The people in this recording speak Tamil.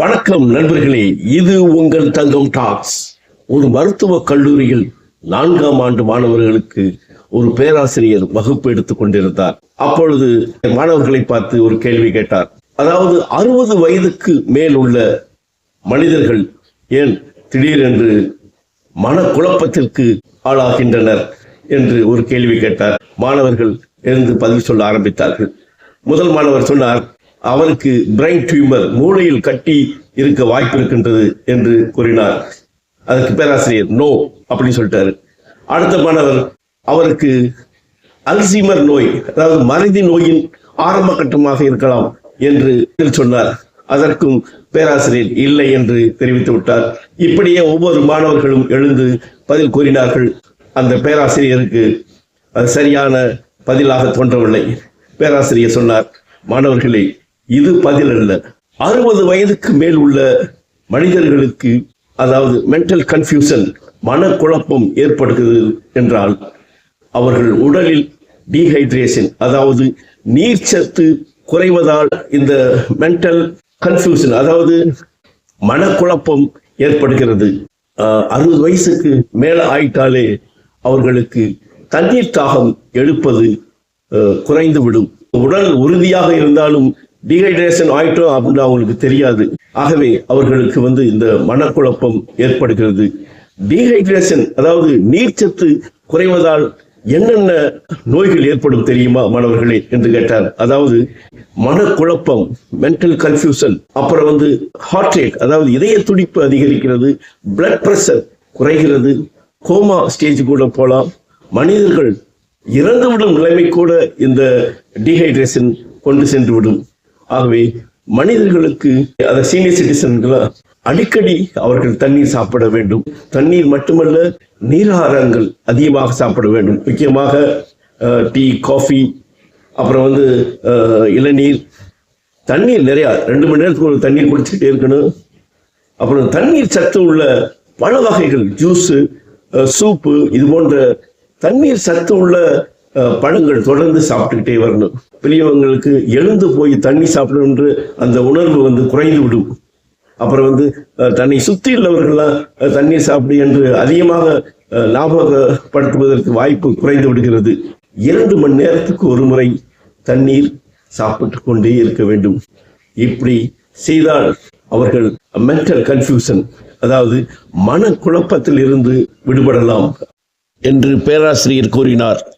வணக்கம் நண்பர்களே இது உங்கள் தங்கம் டாக்ஸ். ஒரு மருத்துவ கல்லூரியில் நான்காம் ஆண்டு மாணவர்களுக்கு ஒரு பேராசிரியர் வகுப்பு எடுத்துக் கொண்டிருந்தார். அப்பொழுது மாணவர்களை பார்த்து ஒரு கேள்வி கேட்டார். அதாவது அறுபது வயதுக்கு மேல் உள்ள மனிதர்கள் ஏன் திடீரென்று மனக்குழப்பத்திற்கு ஆளாகின்றனர் என்று ஒரு கேள்வி கேட்டார். மாணவர்கள் எழுந்து பதிவு சொல்ல ஆரம்பித்தார்கள். முதல் மாணவர் சொன்னார் அவருக்கு பிரெயின் டியூமர் மூளையில் கட்டி இருக்க வாய்ப்பு இருக்கின்றது என்று கூறினார். அதற்கு பேராசிரியர் நோ அப்படின்னு சொல்லிட்டாரு. அடுத்த மாணவர் அவருக்கு அல்சீமர் நோய் அதாவது மறதி நோயின் ஆரம்ப கட்டமாக இருக்கலாம் என்று சொன்னார். அதற்கும் பேராசிரியர் இல்லை என்று தெரிவித்து விட்டார். இப்படியே ஒவ்வொரு மாணவர்களும் எழுந்து பதில் கூறினார்கள். அந்த பேராசிரியருக்கு அது சரியான பதிலாக தோன்றவில்லை. பேராசிரியர் சொன்னார் மாணவர்களே இது பதில் அல்ல. அறுபது வயதுக்கு மேல் உள்ள மனிதர்களுக்கு அதாவது மென்டல் கன்ஃபியூஷன் மனக்குழப்பம் ஏற்படுகிறது என்றால் அவர்கள் உடலில் டீஹைட்ரேஷன் அதாவது நீர்ச்சத்து குறைவதால் இந்த மென்டல் கன்ஃபியூஷன் அதாவது மனக்குழப்பம் ஏற்படுகிறது. அறுபது வயசுக்கு மேலே ஆயிட்டாலே அவர்களுக்கு தண்ணீர் தாகம் எடுப்பது குறைந்துவிடும். குறைந்து விடும் உடல் உறுதியாக இருந்தாலும் டீஹைட்ரேஷன் ஆயிட்டோம் அப்படின்னு அவங்களுக்கு தெரியாது. ஆகவே அவர்களுக்கு வந்து இந்த மனக்குழப்பம் ஏற்படுகிறது. டீஹைட்ரேஷன் அதாவது நீர்ச்சத்து குறைவதால் என்னென்ன நோய்கள் ஏற்படும் தெரியுமா மாணவர்களே என்று கேட்டார் அதாவது மனக்குழப்பம் மென்டல் கன்ஃபியூஷன் அப்புறம் வந்து ஹார்ட் ரேட் அதாவது இதய துடிப்பு அதிகரிக்கிறது பிளட் பிரஷர் குறைகிறது கோமா ஸ்டேஜ் கூட போகலாம் மனிதர்கள் இறந்துவிடும் நிலைமை கூட இந்த டீஹைட்ரேஷன் கொண்டு சென்று விடும் ஆகவே மனிதர்களுக்கு அதை சீனியர் சிட்டிசன்களா அடிக்கடி அவர்கள் தண்ணீர் சாப்பிட வேண்டும். தண்ணீர் மட்டுமல்ல நீராகாரங்கள் அதிகமாக சாப்பிட வேண்டும். முக்கியமாக டீ காஃபி அப்புறம் வந்து இளநீர். தண்ணீர் நிறையா ரெண்டு மணி நேரத்துக்கு ஒரு தண்ணீர் குடிச்சிட்டே இருக்கணும். அப்புறம் தண்ணீர் சத்து உள்ள பல வகைகள் ஜூஸு சூப்பு இது போன்ற தண்ணீர் சத்து உள்ள பழங்கள் தொடர்ந்து சாப்பிட்டுக்கிட்டே வரணும். பெரியவங்களுக்கு எழுந்து போய் தண்ணி சாப்பிடணுன்ற அந்த உணர்வு வந்து குறைந்து விடும். அப்புறம் வந்து அஹ், தன்னை சுற்றி உள்ளவர்கள்லாம் தண்ணீர் சாப்பிடு என்று அதிகமாக அஹ், வாய்ப்பு குறைந்து விடுகிறது. இரண்டு மணி நேரத்துக்கு ஒரு முறை தண்ணீர் சாப்பிட்டு கொண்டே இருக்க வேண்டும். இப்படி செய்தால் அவர்கள் மென்டல் கன்ஃபியூஷன் அதாவது மன குழப்பத்தில் இருந்து விடுபடலாம் என்று பேராசிரியர் கூறினார்.